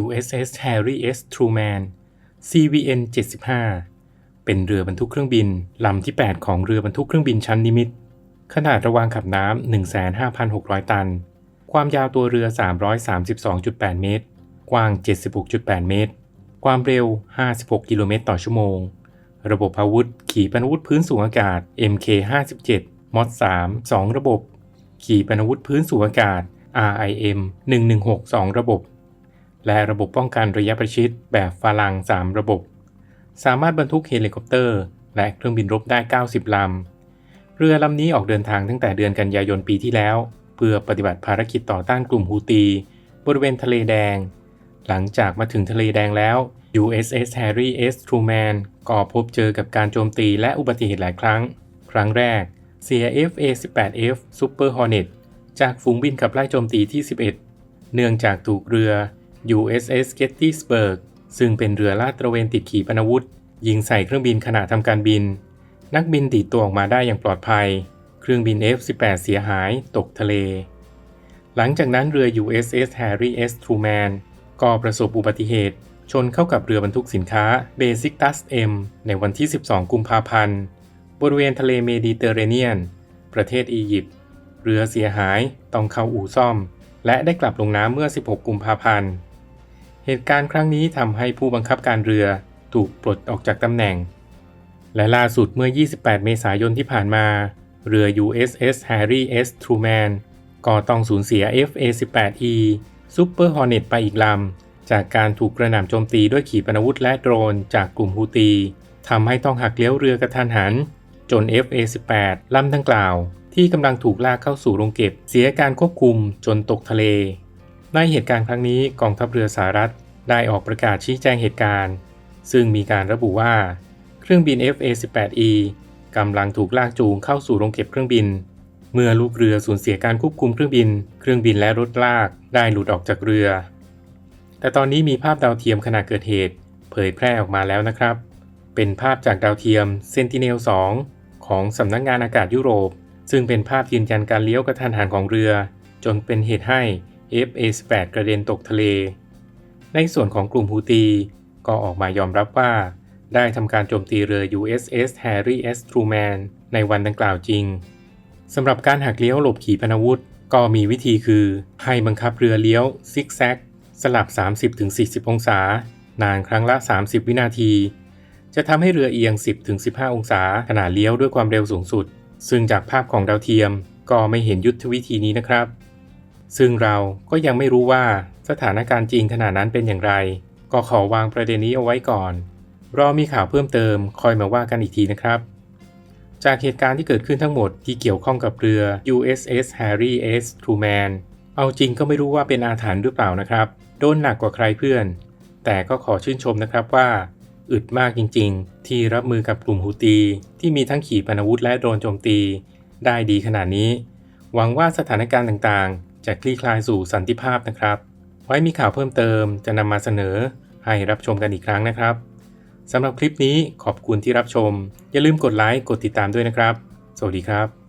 USS Harry S. Truman CVN 75 เป็นเรือบรรทุกเครื่องบิน ลำที่ 8 ของเรือบรรทุกเครื่องบินชั้นนิมิต ขนาดระวางขับน้ำ 15,600 ตัน ความยาวตัวเรือ 332.8 เมตร กว้าง 76.8 เมตร ความเร็ว 56 กิโลเมตรต่อชั่วโมง ระบบอาวุธ ขีปนาวุธพื้นสูงอากาศ MK57 มอด3 2 ระบบ ขีปนาวุธพื้นสูงอากาศ RIM 116 2 ระบบ และระบบป้องกันระยะประชิดแบบฝรั่ง3 ระบบ สามารถบรรทุกเฮลิคอปเตอร์ และเครื่องบินรบได้ 90 ลำ เรือลำนี้ออกเดินทางตั้งแต่เดือนกันยายนปีที่แล้ว เพื่อปฏิบัติภารกิจต่อต้านกลุ่มฮูตี บริเวณทะเลแดง หลังจากมาถึงทะเลแดงแล้ว USS Harry S. Truman ก็พบเจอกับการโจมตีและอุบัติเหตุหลายครั้ง ครั้งแรก CRF A-18F Super Hornet จากฝูงบินขับไล่โจมตีที่ 11 เนื่องจากถูกเรือ USS Gettysburg ซึ่งเป็นเรือลาดตระเวนติดขีปนาวุธ ยิงใส่เครื่องบินขณะทำการบิน นักบินตีตัวออกมาได้อย่างปลอดภัย เครื่องบิน F-18 เสียหายตกทะเล หลังจากนั้นเรือ USS Harry S. Truman ก็ประสบอุบัติเหตุ ชนเข้ากับเรือบรรทุกสินค้า Besiktas M ในวันที่ 12 กุมภาพันธ์บริเวณทะเลเมดิเตอร์เรเนียน ประเทศอียิปต์เรือเสียหายต้องเข้าอู่ซ่อม และได้กลับลงน้ำเมื่อ 16 กุมภาพันธ์ เหตุการณ์ครั้งนี้ทำให้ผู้บังคับการเรือถูกปลดออกจากตำแหน่ง และล่าสุดเมื่อ 28 เมษายนที่ผ่านมา เรือ USS Harry S. Truman ก็ต้องสูญเสีย FA-18E Super Hornet ไปอีกลำ จากการถูกกระหน่ำโจมตีด้วยขีปนาวุธและโดรนจากกลุ่มฮูตีทำให้ต้องหักเลี้ยวเรือกระทันหัน จน FA-18 ลำดังกล่าว ที่กำลังถูกลากเข้าสู่โรงเก็บ เสียการควบคุมจนตกทะเล ในเหตุการณ์ครั้งนี้กองทัพเรือสหรัฐได้ออกประกาศชี้แจงเหตุการณ์ ซึ่งมีการระบุว่า เครื่องบิน FA-18E กำลังถูกลากจูงเข้าสู่โรงเก็บเครื่องบิน เมื่อลูกเรือสูญเสียการควบคุมเครื่องบิน เครื่องบินและรถลากได้หลุดออกจากเรือ แต่ตอนนี้มีภาพดาวเทียมขณะเกิดเหตุ เผยแพร่ออกมาแล้วนะครับ เป็นภาพจากดาวเทียม Sentinel-2 ของสำนักงงานอากาศยุโรป ซึ่งเป็นภาพยืนยันการเลี้ยวกระทันหันของเรือ จนเป็นเหตุให้ FA-18 กระเด็นตกทะเล ในส่วนของกลุ่มฮูตี ก็ออกมายอมรับว่า ได้ทำการโจมตีเรือ USS Harry S. Truman ในวันดังกล่าวจริงสำหรับการหักเลี้ยวหลบขีปนาวุธ ก็มีวิธีคือ ให้บังคับเรือเลี้ยวซิกแซกสลับ 30-40 องศา นานครั้งละ 30 วินาที จะทำให้เรือเอียง 10-15 องศาขณะเลี้ยวด้วยความเร็วสูงสุด ซึ่งจากภาพของดาวเทียมก็ไม่เห็นยุทธวิธีนี้นะครับ ซึ่งเราก็ยังไม่รู้ว่าสถานการณ์จริงขณะนั้นเป็นอย่างไร ก็ขอวางประเด็นนี้เอาไว้ก่อน รอมีข่าวเพิ่มเติมคอยมาว่ากันอีกทีนะครับ จากเหตุการณ์ที่เกิดขึ้นทั้งหมดที่เกี่ยวข้องกับเรือ USS Harry S. Truman เอาจริงก็ไม่รู้ว่าเป็นอาถรรพ์หรือเปล่านะครับ โดนหนักกว่าใครเพื่อน แต่ก็ขอชื่นชมนะครับว่า อึดมากจริง ๆ ที่รับมือกับกลุ่มฮูตีที่มีทั้งขีปนาวุธและโดรนโจมตี ได้ดีขนาดนี้ หวังว่าสถานการณ์ต่างๆ จะคลี่คลายสู่สันติภาพนะครับ ไว้มีข่าวเพิ่มเติมจะนำมาเสนอให้รับชมกันอีกครั้งนะครับสำหรับคลิปนี้ขอบคุณที่รับชม อย่าลืมกดไลค์กดติดตามด้วยนะครับ สวัสดีครับ